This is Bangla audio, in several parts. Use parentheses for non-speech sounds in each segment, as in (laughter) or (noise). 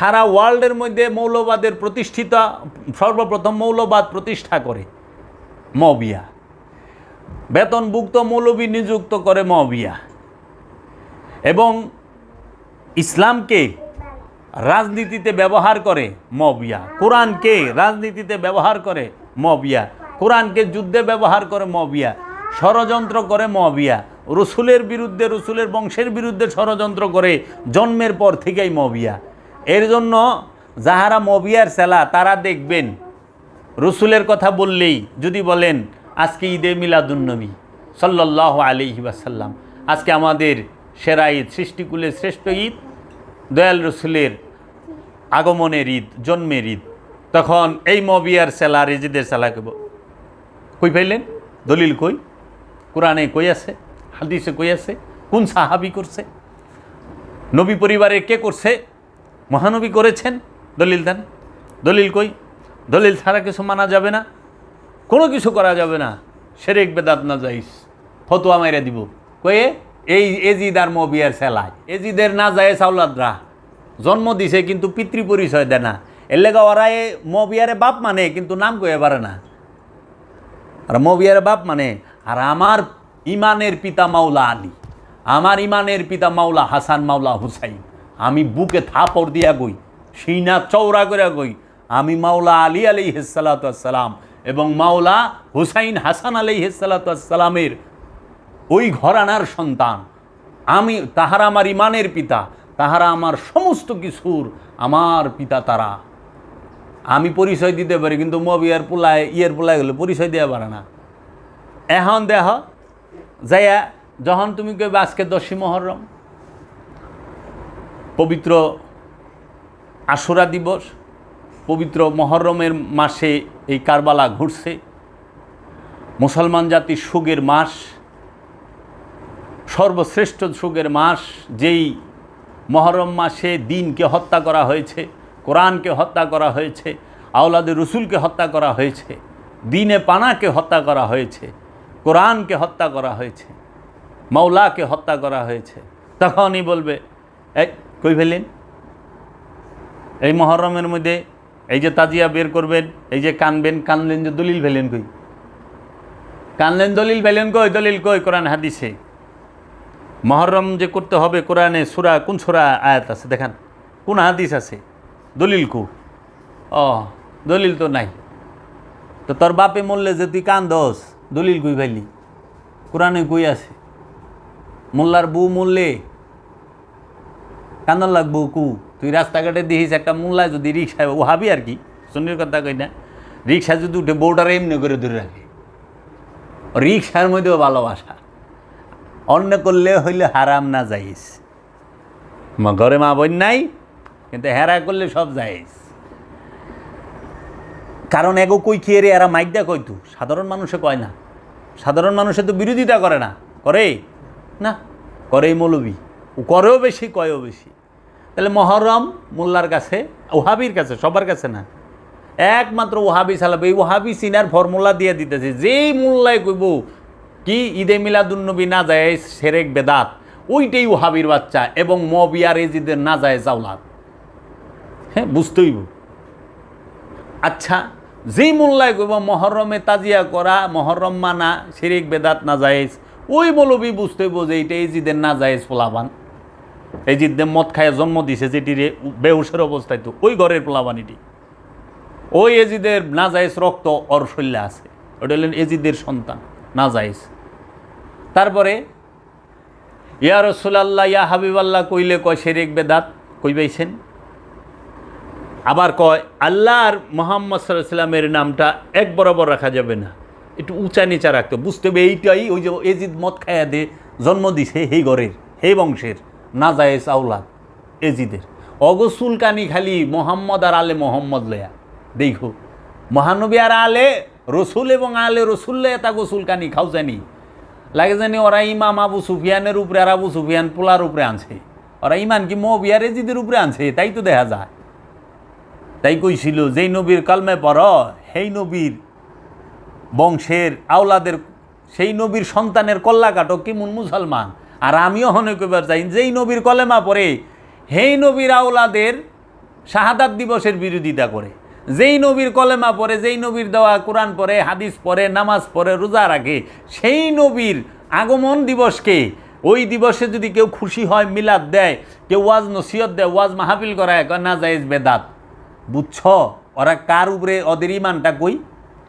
সারা ওয়ার্ল্ডের মধ্যে মৌলবাদের প্রতিষ্ঠিতা, সর্বপ্রথম মৌলবাদ প্রতিষ্ঠা করে মবিয়া। বেতনভুক্ত মৌলবী নিযুক্ত করে মবিয়া। এবং ইসলামকে রাজনীতিতে ব্যবহার করে মবিয়া। কোরআনকে রাজনীতিতে ব্যবহার করে মবিয়া। কোরআনকে যুদ্ধে ব্যবহার করে মবিয়া। ষড়যন্ত্র করে মবিয়া। রসুলের বিরুদ্ধে, রসুলের বংশের বিরুদ্ধে ষড়যন্ত্র করে জন্মের পর থেকেই মবিয়া। এর জন্য যাহারা মবিয়ার সেলা, তারা দেখবেন। রসুলের কথা বললেই যদি বলেন, আজকে ঈদে মিলাদুন্নবী সাল্লাহ আলিহি ওয়াসাল্লাম। আজকে আমাদের সেরা ঈদ, সৃষ্টিকুলের শ্রেষ্ঠ ঈদ, দয়াল রসুলের আগমনের ঈদ, জন্মের ঈদ। তখন এই মবিয়ার সেলা, রেজিদের সেলা কেব কই পাইলেন দলিল কই? কোরআনে কই আছে? হাদিসে কই আছে? কোন সাহাবি করছে? নবী পরিবারে কে করছে? মহানবী করেছেন, দলিল দেন। দলিল কই? দলিল ছাড়া কিছু মানা যাবে না, কোনো কিছু করা যাবে না। সেরেক বেদাত না যাইস ফতোয়া মাইরা দিব। কয়ে এই এজিদ আর মবিয়ার সেলায় এজিদের না যায় সাউলাদরা জন্ম দিছে কিন্তু পিতৃ পরিচয় দেয় না। এর লেগা ওরা এ মবিয়ারে বাপ মানে কিন্তু নাম কয়ে পারে না। আর মবিয়ারে বাপ মানে আর আমার ইমানের পিতা মাওলা আলী। আমার ইমানের পিতা মাওলা হাসান মাওলা হুসাইন। আমি বুকে থাপড় দিয়া গই, সিনা চৌড়া করে গই, আমি মাওলা আলী আলী হেসালাতাম এবং মাওলা হুসাইন হাসান আলী হেসালাতামের ওই ঘরানার সন্তান। আমি, তাহারা আমার ইমানের পিতা, তাহারা আমার সমস্ত কিছুর আমার পিতা তারা। আমি পরিচয় দিতে পারি, কিন্তু মব ইয়ার পোলায়, ইয়ের পোলায় গেলে পরিচয় দেওয়া পারে না। এখন দেহ, যাইয়া, যখন তুমি কইবে আজকে দশী মহরম পবিত্র আশুরা দিবস, পবিত্র মহরমের মাসে এই কারবালা ঘুরছে। মুসলমান জাতির সুগের মাস, সর্বশ্রেষ্ঠ সুগের মাস, যেই মহরম মাসে দিনকে হত্যা করা হয়েছে, কোরআনকে হত্যা করা হয়েছে আওলাদের রসুলকে হত্যা করা হয়েছে, দিনে পানাকে হত্যা করা হয়েছে, কোরআনকে হত্যা করা হয়েছে, মাওলাকে হত্যা করা হয়েছে। তখনই বলবে কই ফেলেন এই মহরমের মধ্যে এই যে তাজিয়া বের করবেন, এই যে কানবেন, কানলেন যে দলিল ফেলেন কই? কানলেন দলিল ফেলেন কই? দলিল কই? কোরআন, হাদিসে। মহরম যে করতে হবে কোরআনে সুরা, কোন সুরা আয়াত আছে? দেখান। কোন হাদিস আছে? দলিল কু? ও, দলিল তো নাই। তো তোর বাপে মরলে যে তুই কান দোস দলিল কুই ভাইলি কোরআনে কই আছে? মোল্লার বউ মরলে কান্দন লাগবো কু? তুই রাস্তাঘাটে দেখিস একটা মোল্লায় যদি রিক্সায়, ও হাবি আর কি সুনির কথা কই না, রিক্সা যদি উঠে বউটার এমনি করে ধরে রাখে। রিক্সার মধ্যেও ভালোবাসা। অন্য করলে হইলে হারাম না যাইস। মা, ঘরে মা বোন নাই, কিন্তু হেরা করলে সব যাইস। কারণ এগো কই খেয়ে রে এরা মাইক দেয়া কইতু সাধারণ মানুষে কয় না। সাধারণ মানুষে তো বিরোধিতা করে না। করে? না, করেই মৌলবি। ও করেও বেশি, কয়ও বেশি। তাহলে মহরম মোল্লার কাছে, ওহাবির কাছে, সবার কাছে না। একমাত্র ওহাবি চালাবে এই ওহাবি সিনার ফর্মুলা দিয়ে দিতেছে, যেই মোল্লায় কইব কি ঈদে মিলাদুন্নবী না যায় সেরেক বেদাত, ওইটাই ওহাবির বাচ্চা এবং মবিয়ার এজিদের না যায় জাউলাদ হ্যাঁ বুঝতেইব আচ্ছা যেই মোল্লায় কইব মহরমে তাজিয়া করা, মহরম মানা শিরিক বেদাত না যায়জ ওই মৌলবি বুঝতে হইব যে এইটা এজিদের না যায়জ পোলাবান এজিদে মদ খায় জন্ম দিছে যেটিরে বেহুশের অবস্থায় তো, ওই ঘরের পোলাবান এটি ওই এজিদের না যায়জ রক্ত অর আছে। ওটা হলেন এজিদের সন্তান না যায়জ তারপরে, ইয়া রসুলাল্লাহ, ইয়া হাবিবাল্লাহ কইলে কয় শেরেক বেদাত কই পাইছেন আবার কয় আল্লাহ আর মোহাম্মদ সাল্লামের নামটা এক বরাবর রাখা যাবে না। একটু উঁচা নিচা রাখতে। বুঝতে হবে, এইটাই ওই যে এজিদ মদ খায়া দে জন্ম দিছে, সেই ঘরের, সেই বংশের। না যায় আউলাদ এজিদের। অগসুল কানি খালি মোহাম্মদ আর আলে মোহাম্মদ লেয়া। দেখো, মহানবী আর আলে রসুল এবং আলে রসুল লেয়া তা গোসুল কানি খাও জানি লাগে জানি ওরা ইমাম আবু সুফিয়ানের উপরে আর আবু সুফিয়ান পোলার উপরে আনছে। ওরা ইমান কি মবিয়ার এজিদের উপরে আনছে, তাই তো দেখা যায়। তাই কইছিল, যেই নবীর কালমে পড় সেই নবীর বংশের আওলাদের, সেই নবীর সন্তানের কল্লা কাটো কেমন মুসলমান? আর আমিও হনে কইবার চাই, যেই নবীর কলেমা পড়ে সেই নবীর আওলাদের শাহাদাত দিবসের বিরোধিতা করে। যেই নবীর কলেমা পড়ে, যেই নবীর দেওয়া কোরআন পড়ে, হাদিস পড়ে, নামাজ পড়ে, রোজা রাখে, সেই নবীর আগমন দিবসকে, ওই দিবসে যদি কেউ খুশি হয়, মিলাদ দেয়, কেউ ওয়াজ নসিহত দেয়, ওয়াজ মাহফিল করায় না, জায়েজ বেদাত। বুঝছ? ওরা কার উপরে ওদের ইমানটা কই?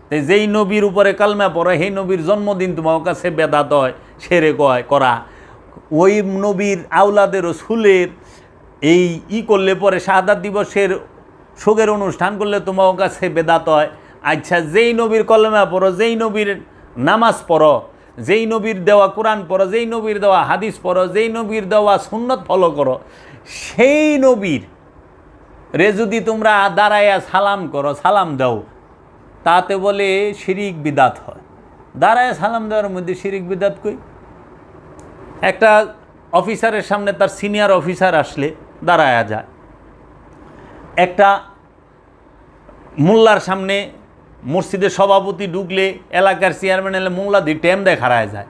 তো যেই নবীর উপরে কালমা পড়ে সেই নবীর জন্মদিন তোমার কাছে বেদাত হয়, সেরে কয়, করা। ওই নবীর আউলাদের রসুলের এই ই করলে পরে শাহাদাত দিবসের শোকের অনুষ্ঠান করলে তোমার কাছে বেদাত হয়। আচ্ছা যেই নবীর কলমা পড়ো, যেই নবীর নামাজ পড়ো, যেই নবীর দেওয়া কোরআন পড়ো, যেই নবীর দেওয়া হাদিস পড়ো, যেই নবীর দেওয়া সুন্নত ফলো করো, সেই নবীর রে যদি তোমরা দাঁড়াইয়া সালাম করো, সালাম দাও, তাতে বলে শিরিক বিদাত হয়। দাঁড়ায় সালাম দেওয়ার মধ্যে শিরিক বিদাত কই? একটা অফিসারের সামনে তার সিনিয়র অফিসার আসলে দাঁড়ায়া যায়। একটা মোল্লার সামনে মসজিদের সভাপতি ঢুকলে এলাকার চেয়ারম্যান এলে মোল্লা দিয়ে টেম দেয় যায়।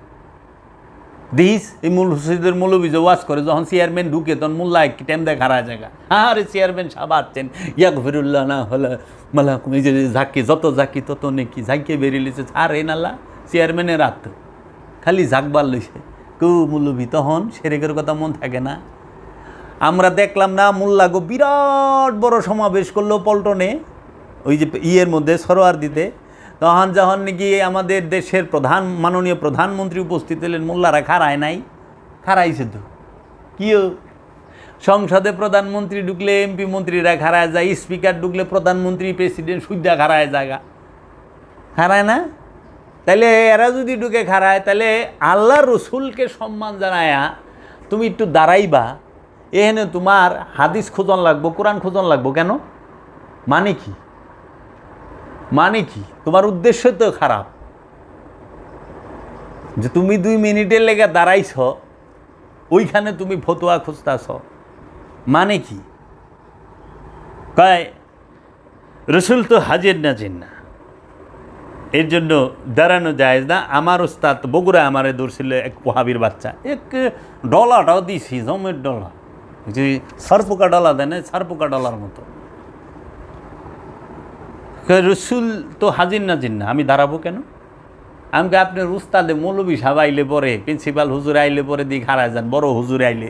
দিস, এই মূল মসজিদের মৌলবী ওয়াজ করে, যখন চেয়ারম্যান ঢুকে তখন মোল্লা এক ট্যাম দেয় খাড়ায় জায়গা। হ্যাঁ আরে চেয়ারম্যান সাহেব আসছেন ইয়াক ফিরুল্লাহ না হলে মালা এই যে ঝাঁকি, যত ঝাঁকি তত নেকি, ঝাঁকিয়ে বেরিয়ে লিছে আর নাল্লা চেয়ারম্যানের রাত খালি ঝাঁকবার লইছে কেউ মূল্যভীত হন, সেরেকের কথা মন থাকে না। আমরা দেখলাম না মোল্লাগো বিরাট বড় সমাবেশ করল পল্টনে, ওই যে ইয়ের মধ্যে সরোয়ার দিতে তখন যখন নাকি আমাদের দেশের প্রধান, মাননীয় প্রধানমন্ত্রী উপস্থিত হলেন, মোল্লারা খারায় নাই খারাইছে তো কিও? সংসদে প্রধানমন্ত্রী ঢুকলে এমপি মন্ত্রীরা খারায় যায়, স্পিকার ঢুকলে প্রধানমন্ত্রী, প্রেসিডেন্ট সুদ্ধা খারায় জায়গা। খারায় না? তাহলে এরা যদি ঢুকে খারায় তাহলে আল্লাহ রসুলকে সম্মান জানায়া তুমি একটু দাঁড়াইবা। এখানে তোমার হাদিস খোঁজন লাগবো, কোরআন খোঁজন লাগবো কেন? মানে কি? মানে কি? তোমার উদ্দেশ্য তো খারাপ। যে তুমি দুই মিনিটের লেগে দাঁড়াইছ, ওইখানে তুমি ফতুয়া খুঁজতেছ। মানে কি? কয়, রসুল তো হাজির না এর জন্য দাঁড়ানো যায় না। আমার ওস্তাদ বগুড়া আমারে দৌড়ছিল এক ওহাবির বাচ্চা। এক ডলাটাও দিছি, জমের ডলা যে সারপোকা ডলা দেয় না, সারপোকা ডলার মতো। রসুল তো হাজির নাজির না আমি দাঁড়াবো কেন? আমাকে আপনার উস্তাদে মৌলবী সাহেব আইলে পরে, প্রিন্সিপাল হুজুর আইলে পরে দিয়ে খারায় যান, বড় হুজুর আইলে।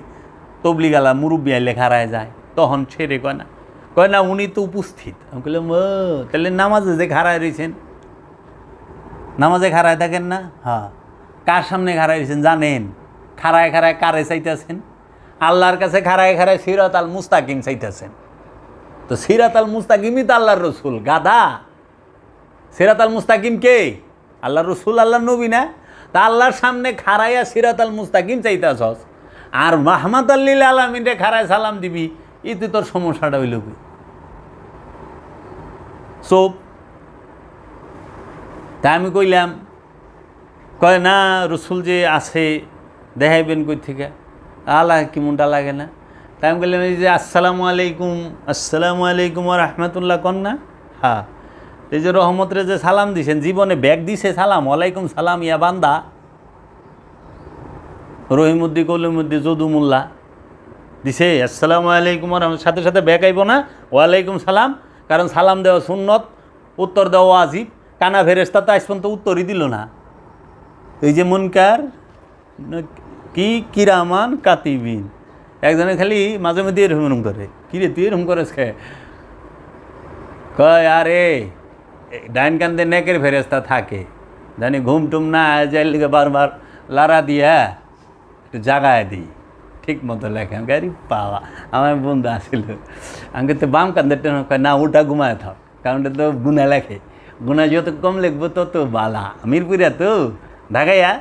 তবলিগালা মুরব্বী আইলে খারায় যায়, তখন ছেড়ে কয় না। কয়, না, উনি তো উপস্থিত। আমি বললাম তাহলে নামাজে যে খারায় রয়েছেন নামাজে খাড়ায় থাকেন না? হ্যাঁ। কার সামনে খাড়ায় রয়েছেন জানেন? খাড়ায় খাড়ায় কারে চাইতেছেন? আল্লাহর কাছে খাড়ায় খাড়ায় সিরাত আল মুস্তাকিম চাইতেছেন। তো সিরাত আল মুস্তাকিমই তো আল্লাহর রসুল, গাধা। সিরাত আল মুস্তাকিম কে? আল্লাহর রসুল, আল্লাহর নবী না? তা আল্লাহর সামনে খাড়াইয়া সিরাত আল মুস্তাকিম চাইতেছস। আর মাহমাদ আল্লিল আলমিনরে খাড়ায় সালাম দিবি এতে তোর সমস্যাটা হইল কি সোপ তা আমি কইলাম, কয়, না, রসুল যে আছে, দেখাইবেন কই থেকে? আল্লাহ কি মনটা লাগে না। তাই আমি বললাম এই যে আসসালামু আলাইকুম আসসালামু আলাইকুম আর রহমতুল্লাহ, কন না? হ্যাঁ। এই যে রহমতরে যে সালাম দিছেন, জীবনে ব্যাগ দিছে সালাম, ওয়ালাইকুম সালাম, ইয়া বান্দা। রহিমুদ্দি কলিমুদ্দি যদুমুল্লাহ দিছে, আসসালামু আলাইকুম রহমত সাথে সাথে ব্যাগ আইব না, ওয়ালাইকুম সালাম, কারণ সালাম দেওয়া সুন্নত, উত্তর দেওয়া আজিব কানা ফেরেস্তা তো আজ পর্যন্ত উত্তরই দিল না। এই যে মুনকার, কি কিরামান কাতিবিন। একজনে খালি মাঝে মধ্যে এরকম এরকম করে কিরে তুই এরকম করেস খে কয়, আরে, ডাইন কান্দে নেকের ফেরেস্তা থাকে। জানি ঘুম টুম না যাই বারবার লারা দিয়া একটু জাগায় দিই। ঠিক মতো লেখে। আমি গাড়ি পাওয়া আমার বন্ধু আসিল। আমাকে তো বাম কান্দের টেন না ওটা ঘুমায় থাক। কারণ এটা তো গুণা লেখে। গুণা যত কম লিখব তত বালা। মিরপুরিয়া তো? ঢাকাইয়া?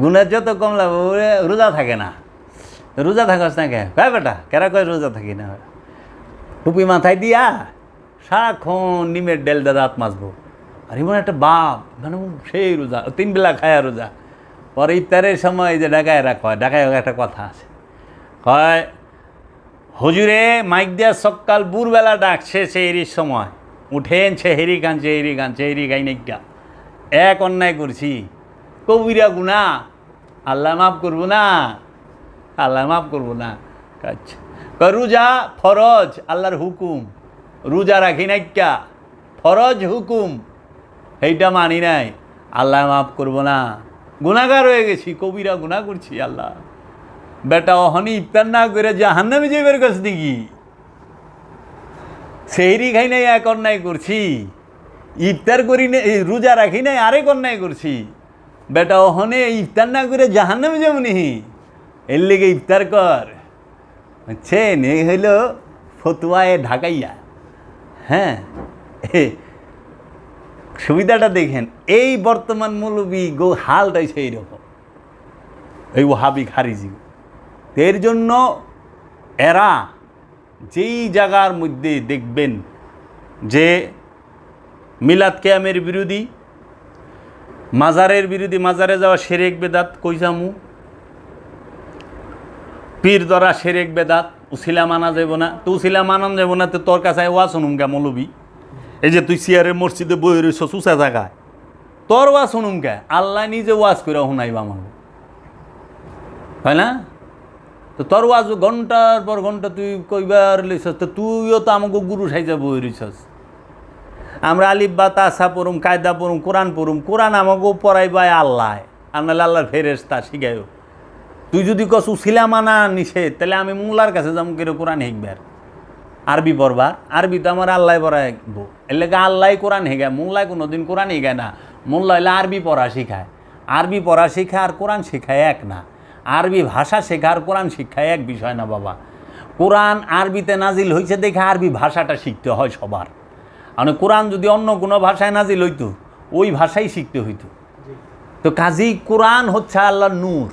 গুণা যত কম লাগবো রোজা থাকে না। রোজা থাকস না কে কয় বেটা, কেরা কয় রোজা থাকি না? টুপি মাথায় দিয়া সারাক্ষণ নিমের ডেল দাঁত মাজবো। আর এমন একটা বাপ মানে সেই রোজা, তিন বেলা খায়া রোজা। পরে ইফতারের সময় যে ঢাকায় এরা কয় ঢাকায় একটা কথা আছে। কয়, হজুরে, মাইক দিয়া সকাল বুরবেলা ডাকছে সেহরির সময়। উঠেন ছেহেরি গান, চেহেরি গান, চেহেরি গাই নাইকা এক অন্যায় করছি। কবিরা গুণা। আল্লাহ মাফ করব না। আল্লাহ মাফ করব না। আচ্ছা। রোজা ফরজ, আল্লাহর হুকুম। রোজা রাখি নাই ক্যা ফরজ হুকুম। এইটা মানি নাই। আল্লাহ মাফ করব না। গুণাগার হয়ে গেছি। কবিরা গুণা করছি, আল্লাহ। বেটা অহনি ইফতার না করে জাহান্নামে যাইবার কাছ নাকি সেইরি খাই নাই এক অন্যায় করছি। ইফতার করি এই রোজা রাখি নাই আরেক অন্যায় করছি। বেটা, ওহনে ইফতার না করে জাহান্নামে যাব নি এর লেগে ইফতার কর। বুঝছেন এই হইল ফতুয়ায় ঢাকাইয়া। হ্যাঁ সুবিধাটা দেখেন, এই বর্তমান মৌলবী গো হালটাই সেই রকম এই ও ওহাবি খারিজি। এর জন্য এরা যেই জায়গার মধ্যে দেখবেন যে মিলাদ কেয়ামের বিরোধী, মাজারের বিরোধী, মাজারে যাওয়া সেরেক বেদাত কইসামু, পীর দরা সেরেক বেদাত, উসিলা মানা যাব না। তো উসিলা মানান যাব না, তো তোর কাছে ওয়া শুনুম কে মৌলবি। এই যে তুই সিয়ারের মসজিদে বই রইছ, সুসা জায়গায় তোর ওয়া শুনুম কে আল্লাহ নিজে ওয়াজ করে শুনাইবা আমাকে। হয় না? তো তোর আজ ঘণ্টার পর ঘণ্টা তুই কইবার লইছস তো তুইও তো আমাকে গুরু সাইজা বই রইছস আমরা আলিফ বা তাসা পড়ুম, কায়দা পড়ুম, কোরআন পড়ুম, কোরআন আমাকেও পড়াইবাই আল্লাহ। আর নাহলে আল্লাহর ফেরেস্তা শিখাইও। তুই যদি কস উসিলা মানা নিষেধ, তাহলে আমি মোল্লার কাছে যাব কেন কোরআন শিখবার। আরবি পড়বার, আরবি তো আমার আল্লাহ পড়াইব এর লেগে আল্লাহ কোরআন শিখায়, মোল্লায় কোনো দিন কোরআন শিখায় না। মোল্লা হইলে আরবি পড়া শিখায়। আরবি পড়া শেখা আর কোরআন শিখায় এক না। আরবি ভাষা শেখা আর কোরআন শিক্ষায় এক বিষয় না বাবা। কোরআন আরবিতে নাজিল হয়েছে দেখে আরবি ভাষাটা শিখতে হয় সবার। মানে কোরআন যদি অন্য কোনো ভাষায় নাজিল হইতো, ওই ভাষাই শিখতে হইতো। তো কাজী কোরআন হচ্ছে আল্লাহর নূর।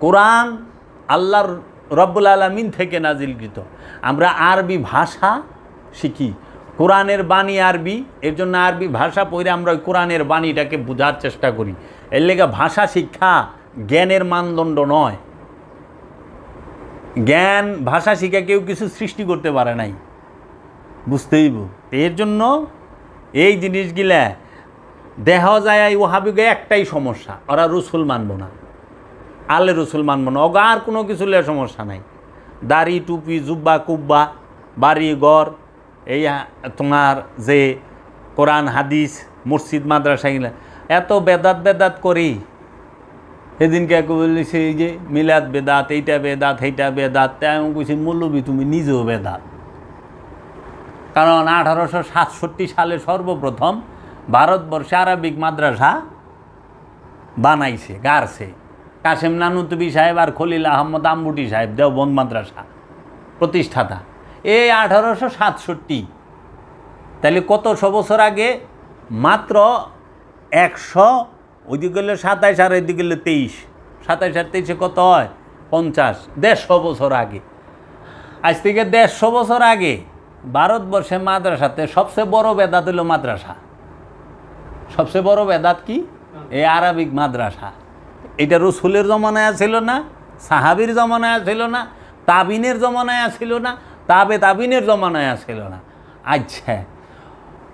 কোরআন আল্লাহর রব্বুল আলমিন থেকে নাজিলকৃত। আমরা আরবি ভাষা শিখি। কোরআনের বাণী আরবি, এর জন্য আরবি ভাষা পড়ে আমরা ওই কোরআনের বাণীটাকে বোঝার চেষ্টা করি। এর লেগে ভাষা শিক্ষা জ্ঞানের মানদণ্ড নয়। জ্ঞান ভাষা শিখা কেউ কিছু সৃষ্টি করতে পারে নাই। বুঝতেইব এর জন্য এই জিনিসগুলা দেখা যায়, এই ওহাবিগে একটাই সমস্যা। ওরা রসুল মানব না। আলে রসুল মানব না। অগা আর কোনো কিছু সমস্যা নাই। দাড়ি, টুপি, জুব্বা, কুব্বা, বাড়ি, ঘর, এই তোমার যে কোরআন, হাদিস, মসজিদ, মাদ্রাসা এত বেদাত বেদাত করি সেদিনকে বলেছে এই যে মিলাদ বেদাত, এইটা বেদাত এইটা বেদাত তাই আমি কইছি, মৌলবী, তুমি নিজেও বেদাত। কারণ আঠারোশো সাতষট্টি সালে সর্বপ্রথম ভারতবর্ষে আরবিক মাদ্রাসা বানাইছে, গারছে। কাসেম নানুতবি সাহেব আর খলিল আহমদ আম্বুটি সাহেব দেওবন্দ মাদ্রাসা প্রতিষ্ঠাতা। এই আঠারোশো সাতষট্টি তাহলে কতশো বছর আগে মাত্র একশো ওইদিকে গেলে সাতাইশ আর এদিকে গেলে তেইশ। সাতাইশ আর তেইশে কত হয়? পঞ্চাশ। দেড়শো বছর আগে। আজ থেকে দেড়শো বছর আগে ভারতবর্ষে মাদ্রাসাতে সবচেয়ে বড় বেদাত হইল মাদ্রাসা। সবচেয়ে বড় বেদাত কি? এই আরবিক মাদ্রাসা। এটা রসুলের জমানায় ছিল না, সাহাবির জমানায় ছিল না, তাবিনের জমানায় ছিল না, তাবে তাবিনের জমানায় ছিল না। আচ্ছা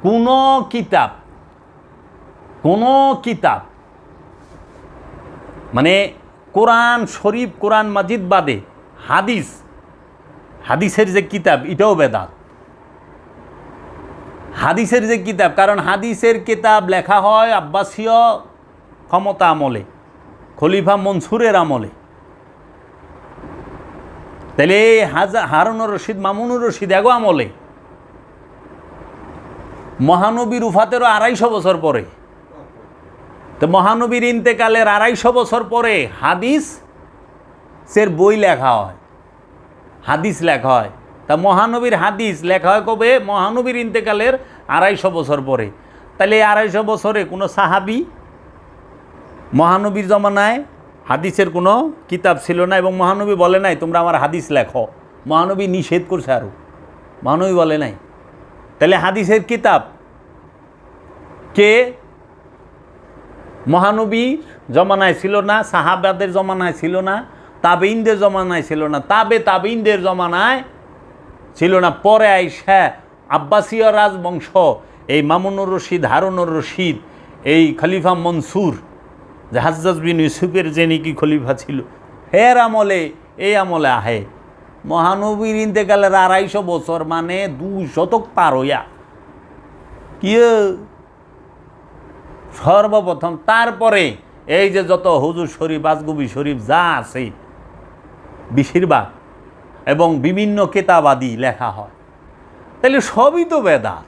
কোনো কিতাব কোনো কিতাব মানে কোরআন শরীফ, কোরআন মাজিদ বাদে হাদিস, হাদিসের যে কিতাব, এটাও বেদাত। হাদিসের যে কিতাব, কারণ হাদিসের কিতাব লেখা হয় আব্বাসীয় ক্ষমতা আমলে, খলিফা মনসুরের আমলে। তাহলে হাজা, হারুনুর রশিদ, মামুনুর রশিদ এগো আমলে। মহানবীর উফাতেরও আড়াইশো বছর পরে তো মহানবীর ইন্তেকালের আড়াইশো বছর পরে হাদিস সের বই লেখা হয়, হাদিস লেখা হয়। তা মহানবীর হাদিস লেখা হয় কবে? মহানবীর ইন্তেকালের আড়াইশো বছর পরে। তাহলে এই আড়াইশো বছরে কোনো সাহাবি মহানবীর জমানায় হাদিসের কোনো কিতাব ছিল না এবং মহানবী বলে নাই, তোমরা আমার হাদিস লেখো। মহানবী নিষেধ করছে আরও মহানবী বলে নাই। তাহলে হাদিসের কিতাব কে মহানবীর জমানায় ছিল না, সাহাবাদের জমানায় ছিল না তাবেইনদের জমানায় ছিল না, তাবে তাবেইনদের জমানায় ছিল না। পরে আইসা আব্বাসীয় রাজবংশ, এই মামুনুর রশিদ, হারুনুর রশিদ, এই খলিফা মনসুর হাজ্জাজ বিন ইউসুফের যে নাকি খলিফা ছিল হের আমলে, এই আমলে আহে। মহানবীর ইন্দে ইন্তেকালের আড়াইশো বছর মানে দুই শতক পার হইয়া। কি? সর্বপ্রথম তারপরে এই যে যত হুজুর শরীফ, আজগুবি শরীফ যা আছে, বেশিরভাগ, এবং বিভিন্ন কেতাবাদি লেখা হয়। তাহলে সবই তো বেদাত।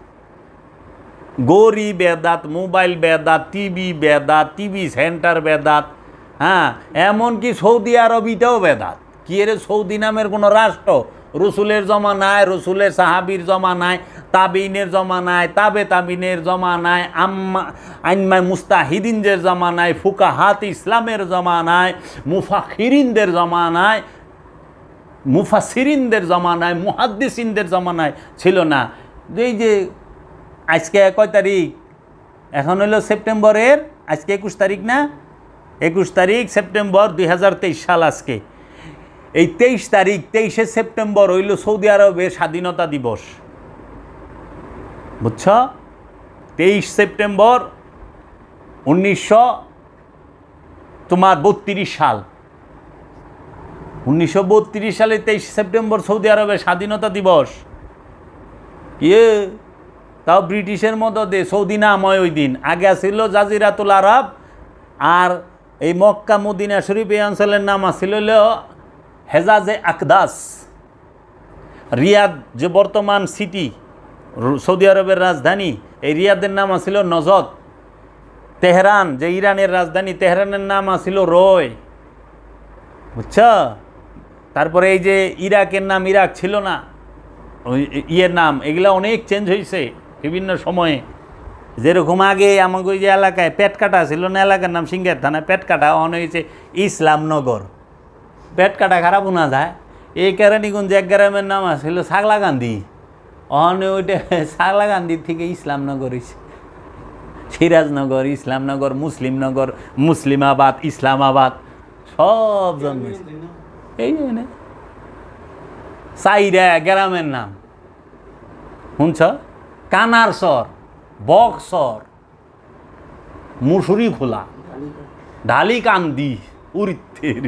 গড়ি বেদাত, মোবাইল বেদাত, টিভি বেদাত, টিভি সেন্টার বেদাত হ্যাঁ এমনকি সৌদি আরবিতেও বেদাত। কি এর সৌদি নামের কোনো রাষ্ট্র? রসুলের জমানায় রসুলের সাহাবির জমানায় তাবিনের জমানায় তাবে তাবিনের জমানায় আম্মা আইনমায় মুস্তাহিদিনদের জমানায় ফুকাহাত ইসলামের জমানায় মুফাখিরিনদের জমানায় মুফাসিরিনদের জমানায় মুহাদ্দিসিনদের জমানায় ছিল না। এই যে আজকে কয় তারিখ? এখন হলো সেপ্টেম্বরের, আজকে একুশ তারিখ না? একুশ তারিখ সেপ্টেম্বর দু হাজার তেইশ সাল আজকে। এই তেইশ তারিখ, তেইশে সেপ্টেম্বর হইল সৌদি আরবের স্বাধীনতা দিবস। বুঝছ? তেইশ সেপ্টেম্বর উনিশশো তোমার বত্রিশ সাল। উনিশশো বত্রিশ সালে তেইশ সেপ্টেম্বর সৌদি আরবের স্বাধীনতা দিবস। ইয়ে তাও ব্রিটিশের মতো দে, সৌদি নাম হয় ওই দিন। আগে ছিল জাজিরাতুল আরব আর এই মক্কা মদিনা শরীফ এই অঞ্চলের নাম হলো হেজাজে আকদাস, রিয়াদ যে বর্তমান সিটি সৌদি আরবের রাজধানী, এই রিয়াদের নাম আছিল নজদ। তেহরান, যে ইরানের রাজধানী, তেহরানের নাম আছিল রয়। বুঝছ? তারপরে এই যে ইরাকের নাম ইরাক ছিল না ইয়ের নাম, এগুলা অনেক চেঞ্জ হয়েছে বিভিন্ন সময়ে। যেরকম আগে আমাকে ওই যে এলাকায় পেটকাটা ছিল না, এলাকার নাম সিঙ্গার থানা পেটকাটা অন হয়েছে ইসলামনগর। পেটকাটা খারাপ না যায়। এই কেরানীগঞ্জ এক গ্রামের নাম আছিল সাগলা গান্ধী। অনে ওইটা (laughs) সাগলা গান্ধীর থেকে ইসলামনগর সিরাজনগর, ইসলামনগর, মুসলিমনগর, মুসলিমাবাদ, ইসলামাবাদ, সব জন্মেছে এই এনে। সাইরা গ্রামের নাম। শুনছ? কানার সর বক্সর মুসুরি খোলা ঢালি কান্দি উড়িতের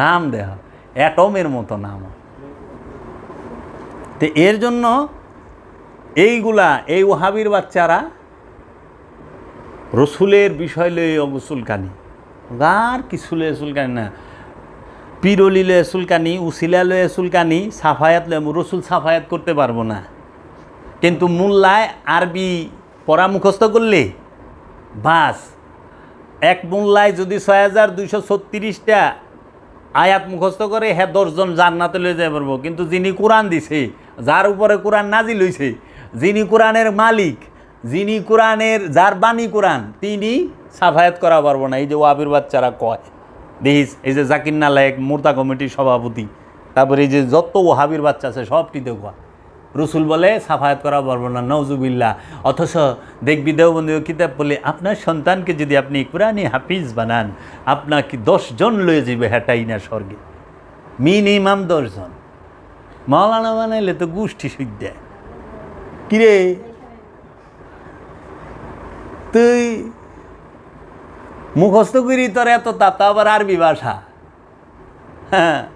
নাম দেহ, অ্যাটমের মতো নাম। তো এর জন্য এইগুলা, এই ওহাবির বাচ্চারা রসুলের বিষয় লয়ে অবসুলকানি আর কিছু লয়ে চুলকানি না। পিরলি লয়ে চুলকানি, উসিলা লয়ে চুলকানি, সাফায়াত লয়ে রসুল সাফায়াত করতে পারব না। কিন্তু মোল্লায় আরবি পড়া মুখস্থ করলে, বাস, এক মোল্লায় যদি ছয় হাজার দুইশো ছত্রিশটা আয়াত মুখস্থ করে হ্যাঁ দশজন জান্নাতে লয়ে যাই পারব কিন্তু যিনি কোরআন দিছে, যার উপরে কোরআন নাজি হইছে, যিনি কোরআনের মালিক, যিনি কোরআনের, যার বাণী কোরআন, তিনি সাফায়াত করা পারব না। এই যে ওয়াবির বাচ্চারা কয় দেখিস এই যে জাকির নালায়ক মোর্তা কমিটির সভাপতি, তারপরে এই যে যত ওহাবির বাচ্চা আছে সবটি দেখবা রসুল বলে, সাফায়াত করা পারব না নওজুবিল্লা অথচ দেখবি দেওবন্দি কিতাব বলে, আপনার সন্তানকে যদি আপনি কোরআনী হাফিজ বানান, আপনাকে দশজন লয়ে যাবে হেটাই না স্বর্গে। মিনিমাম দশজন। মাওলানা বানাইলে তো গোষ্ঠী সুদ কিরে? তুই মুখস্থ করি তোর এত তাতা আবার আরবি ভাষা। হ্যাঁ?